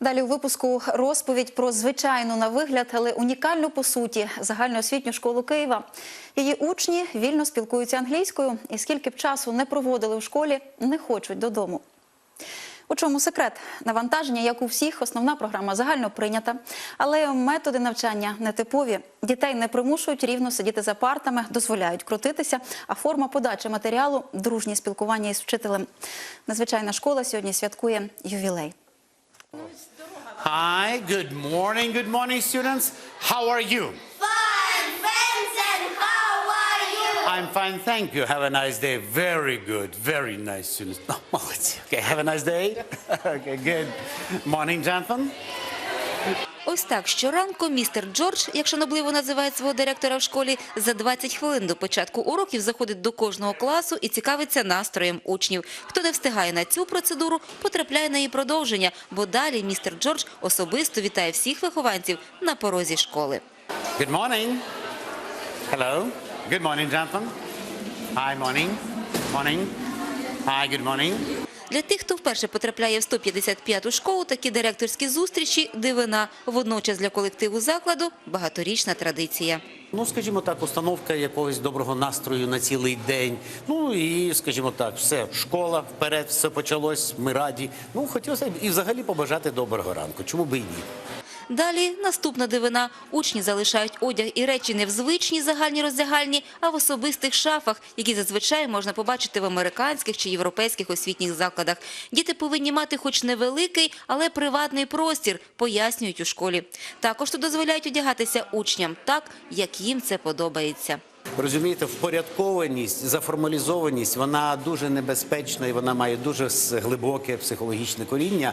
Далі у випуску розповідь про звичайну на вигляд, але унікальну по суті загальноосвітню школу Києва. Її учні вільно спілкуються англійською, і скільки б часу не проводили в школі, не хочуть додому. У чому секрет? Навантаження, як у всіх, основна програма загально прийнята, але методи навчання нетипові. Дітей не примушують рівно сидіти за партами, дозволяють крутитися, а форма подачі матеріалу дружнє спілкування із вчителем. Незвичайна школа сьогодні святкує ювілей. Hi, good morning, good morning, students. How are you? Fine, how are you? I'm fine, thank you. Have a nice day. Very good, very nice, students. okay, have a nice day. okay, good. Morning, gentlemen. Ось так щоранку містер Джордж, як шанобливо називають свого директора в школі, за 20 хвилин до початку уроків заходить до кожного класу і цікавиться настроєм учнів. Хто не встигає на цю процедуру, потрапляє на її продовження, бо далі містер Джордж особисто вітає всіх вихованців на порозі школи. Good morning. Hello. Good morning, gentlemen. Hi, morning. Morning. Hi, good morning. Для тих, хто вперше потрапляє в 155-ту школу, такі директорські зустрічі – дивина. Водночас для колективу закладу – багаторічна традиція. Ну, скажімо так, установка якогось доброго настрою на цілий день. Ну і, скажімо так, все, школа, вперед, все почалось, ми раді. Ну, хотілося б і взагалі побажати доброго ранку. Чому би і ні? Далі наступна дивина. Учні залишають одяг і речі не в звичній загальній роздягальні, а в особистих шафах, які зазвичай можна побачити в американських чи європейських освітніх закладах. Діти повинні мати хоч невеликий, але приватний простір, пояснюють у школі. Також тут дозволяють одягатися учням так, як їм це подобається. Розумієте, впорядкованість, заформалізованість, вона дуже небезпечна і вона має дуже глибоке психологічне коріння,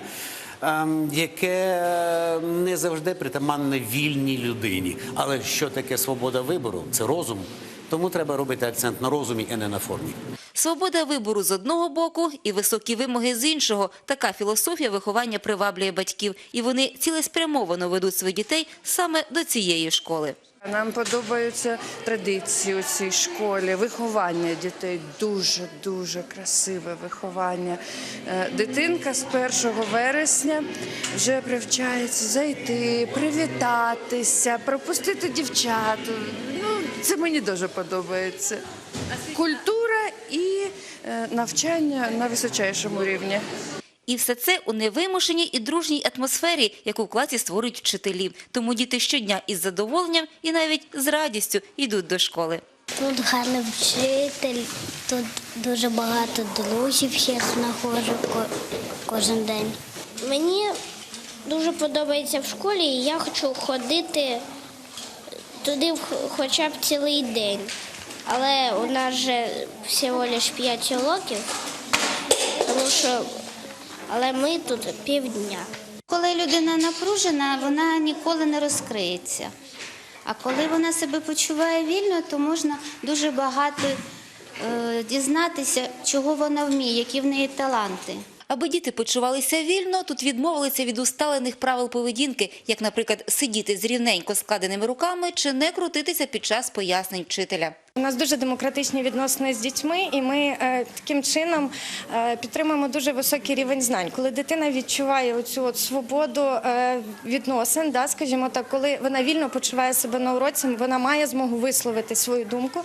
яке не завжди притаманне вільній людині. Але що таке свобода вибору? Це розум. Тому треба робити акцент на розумі, а не на формі. Свобода вибору з одного боку і високі вимоги з іншого. Така філософія виховання приваблює батьків. І вони цілеспрямовано ведуть своїх дітей саме до цієї школи. Нам подобаються традиції у цій школі, виховання дітей дуже дуже красиве виховання. Е, Дитинка з 1 вересня вже привчається зайти, привітатися, пропустити дівчат. Ну, це мені дуже подобається. Культура і е, навчання на височайшому рівні. І все це у невимушеній і дружній атмосфері, яку в класі створюють вчителі. Тому діти щодня із задоволенням і навіть з радістю йдуть до школи. Тут гарний вчитель, тут дуже багато друзів всіх знаходжу кожен день. Мені дуже подобається в школі, і я хочу ходити туди хоча б цілий день. Але у нас же всього лише 5 уроків, тому що але ми тут півдня. Коли людина напружена, вона ніколи не розкриється. А коли вона себе почуває вільно, то можна дуже багато е, дізнатися, чого вона вміє, які в неї таланти. Аби діти почувалися вільно, тут відмовилися від усталених правил поведінки, як, наприклад, сидіти з рівненько складеними руками чи не крутитися під час пояснень вчителя. У нас дуже демократичні відносини з дітьми, і ми е, таким чином е, підтримуємо дуже високий рівень знань. Коли дитина відчуває оцю от свободу е, відносин, да, скажімо так, коли вона вільно почуває себе на уроці, вона має змогу висловити свою думку.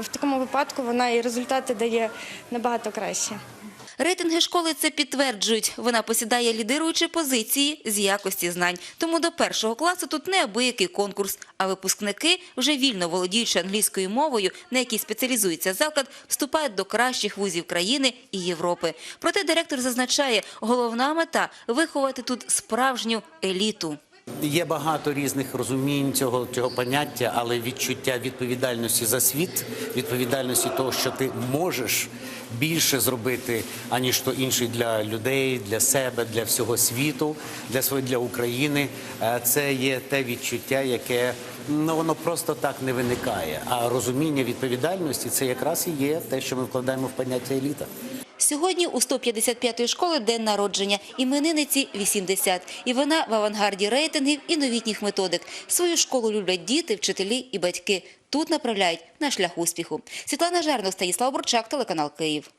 В такому випадку вона і результати дає набагато краще. Рейтинги школи це підтверджують. Вона посідає лідируючі позиції з якості знань. Тому до першого класу тут неабиякий конкурс. А випускники, вже вільно володіючи англійською мовою, на якій спеціалізується заклад, вступають до кращих вузів країни і Європи. Проте директор зазначає, головна мета виховати тут справжню еліту. Є багато різних розумінь цього, цього поняття, але відчуття відповідальності за світ, відповідальності того, що ти можеш більше зробити, аніж то інший для людей, для себе, для всього світу, для своєї для України. Е, Це є те відчуття, яке ну воно просто так не виникає. А розуміння відповідальності це якраз і є те, що ми вкладаємо в поняття еліта. Сьогодні у 155-ї школи день народження, іменинниці 80. І вона в авангарді рейтингів і новітніх методик. Свою школу люблять діти, вчителі і батьки. Тут направляють на шлях успіху. Світлана Жернов, Станіслав Бурчак, телеканал Київ.